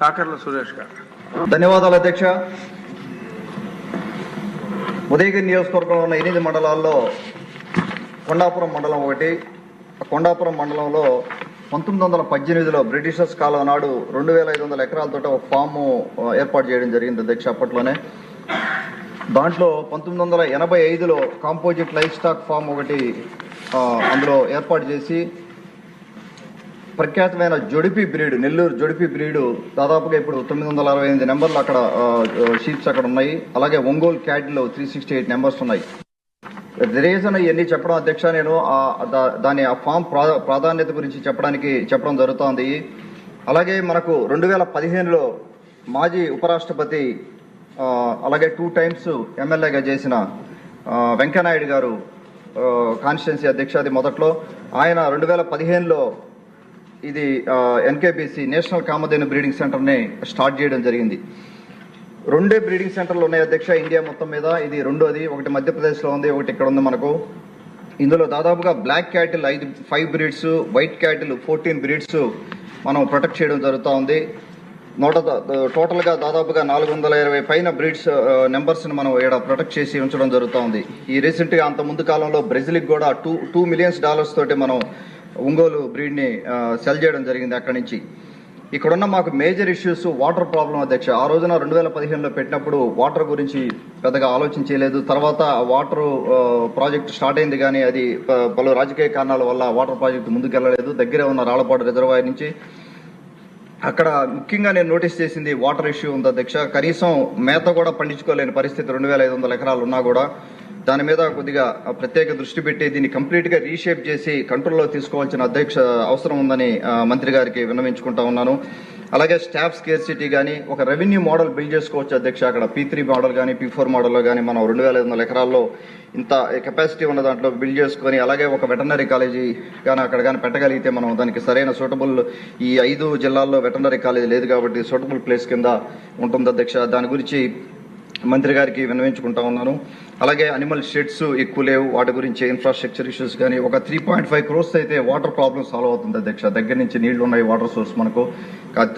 కాకర్ల సురేష్ గారు. ధన్యవాదాలు అధ్యక్ష. ఉదయగిరి నియోజకవర్గంలో ఉన్న ఎనిమిది మండలాల్లో కొండాపురం మండలం ఒకటి కొండాపురం మండలంలో పంతొమ్మిది వందల పద్దెనిమిదిలో బ్రిటిషర్స్ కాలం నాడు రెండు వేల ఐదు వందల ఎకరాలతో ఒక ఫాము ఏర్పాటు చేయడం జరిగింది అధ్యక్ష అప్పట్లోనే. దాంట్లో పంతొమ్మిది వందల ఎనభై ఐదులో కాంపోజిట్ లైఫ్ స్టాక్ ఫామ్ ఒకటి అందులో ఏర్పాటు చేసి ప్రఖ్యాతమైన జొడిపి బ్రీడ్ నెల్లూరు జొడిపి బ్రీడు దాదాపుగా ఇప్పుడు తొమ్మిది వందల అరవై ఎనిమిది నెంబర్లు అక్కడ షీప్స్ అక్కడ ఉన్నాయి. అలాగే ఒంగోలు క్యాడ్లో త్రీ సిక్స్టీ ఎయిట్ నెంబర్స్ ఉన్నాయి. రీజన్ ఇవన్నీ చెప్పడం అధ్యక్ష నేను దాని ఆ ఫామ్ ప్రా- ప్రాధాన్యత గురించి చెప్పడానికి చెప్పడం జరుగుతోంది. అలాగే మనకు రెండు వేల పదిహేనులో మాజీ ఉపరాష్ట్రపతి అలాగే టూ టైమ్స్ ఎమ్మెల్యేగా చేసిన వెంకయ్యనాయుడు గారు కాన్స్టిట్యున్సీ అధ్యక్ష అది మొదట్లో. ఆయన రెండు వేల పదిహేనులో ఇది ఎన్కేబీసీ నేషనల్ కామధేను బ్రీడింగ్ సెంటర్ని స్టార్ట్ చేయడం జరిగింది. రెండే బ్రీడింగ్ సెంటర్లు ఉన్నాయి అధ్యక్ష ఇండియా మొత్తం మీద. ఇది రెండోది ఒకటి మధ్యప్రదేశ్లో ఉంది ఒకటి ఇక్కడ ఉంది మనకు. ఇందులో దాదాపుగా బ్లాక్ క్యాటిల్ ఐదు five breeds white cattle fourteen breeds మనం ప్రొటెక్ట్ చేయడం జరుగుతూ ఉంది. నూట టోటల్గా దాదాపుగా నాలుగు వందల ఇరవై పైన బ్రీడ్స్ నెంబర్స్ని మనం ఇక్కడ ప్రొటెక్ట్ చేసి ఉంచడం జరుగుతూ ఉంది. ఈ రీసెంట్గా అంత ముందు కాలంలో బ్రెజిల్కి కూడా టూ టూ మిలియన్స్ డాలర్స్ తోటి మనం ఒంగోలు బ్రీడ్ని సెల్ చేయడం జరిగింది అక్కడి నుంచి. ఇక్కడున్న మాకు మేజర్ ఇష్యూస్ వాటర్ ప్రాబ్లం అధ్యక్ష. ఆ రోజున రెండు వేల పదిహేనులో పెట్టినప్పుడు వాటర్ గురించి పెద్దగా ఆలోచించలేదు తర్వాత వాటర్ ప్రాజెక్ట్ స్టార్ట్ అయింది కానీ అది పలు రాజకీయ కారణాల వల్ల వాటర్ ప్రాజెక్ట్ ముందుకెళ్ళలేదు. దగ్గరే ఉన్న రాళ్ళపాడు రిజర్వాయర్ నుంచి. అక్కడ ముఖ్యంగా నేను నోటీస్ చేసింది వాటర్ ఇష్యూ ఉంది అధ్యక్ష. కనీసం మేత కూడా పండించుకోలేని పరిస్థితి రెండు వేల ఐదు వందల ఎకరాలు ఉన్నా కూడా దాని మీద కొద్దిగా ప్రత్యేక దృష్టి పెట్టి దీన్ని కంప్లీట్గా రీషేప్ చేసి కంట్రోల్లో తీసుకోవాల్సిన అధ్యక్ష అవసరం ఉందని మంత్రి గారికి విన్నవించుకుంటా ఉన్నాను. అలాగే స్టాఫ్ స్కేర్సిటీ కానీ ఒక రెవెన్యూ మోడల్ బిల్డ్ చేసుకోవచ్చు అధ్యక్ష. అక్కడ పీ త్రీ మోడల్ కానీ పీ ఫోర్ మోడల్లో కానీ మనం రెండు వేల ఐదు వందల ఎకరాల్లో ఇంత కెపాసిటీ ఉన్న దాంట్లో బిల్డ్ చేసుకొని అలాగే ఒక వెటర్నరీ కాలేజీ కానీ అక్కడ కానీ పెట్టగలిగితే మనం దానికి సరైన సూటబుల్ ఈ ఐదు జిల్లాల్లో వెటర్నరీ కాలేజీ లేదు కాబట్టి సూటబుల్ ప్లేస్ కింద ఉంటుంది అధ్యక్ష. దాని గురించి మంత్రి గారికి విన్నవించుకుంటా ఉన్నాను. అలాగే అనిమల్ షెడ్స్ ఎక్కువ లేవు. వాటి గురించి ఇన్ఫ్రాస్ట్రక్చర్ ఇష్యూస్ కానీ ఒక త్రీ పాయింట్ ఫైవ్ క్రోర్స్ అయితే వాటర్ ప్రాబ్లం సాల్వ్ అవుతుంది అధ్యక్ష. దగ్గర నుంచి నీళ్ళు ఉన్నాయి వాటర్ సోర్స్ మనకు.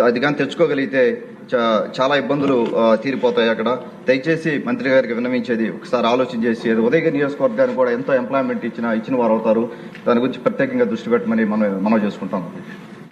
అది కానీ తెచ్చుకోగలిగితే చా- చాలా ఇబ్బందులు తీరిపోతాయి అక్కడ. దయచేసి మంత్రి గారికి విన్నవించేది ఒకసారి ఆలోచన చేసి ఉదయ ఉదయగిరి నియోజకవర్గానికి కూడా ఎంతో ఎంప్లాయ్మెంట్ ఇచ్చిన ఇచ్చిన వారు అవుతారు. దాని గురించి ప్రత్యేకంగా దృష్టి పెట్టమని మనం మనం చేసుకుంటాం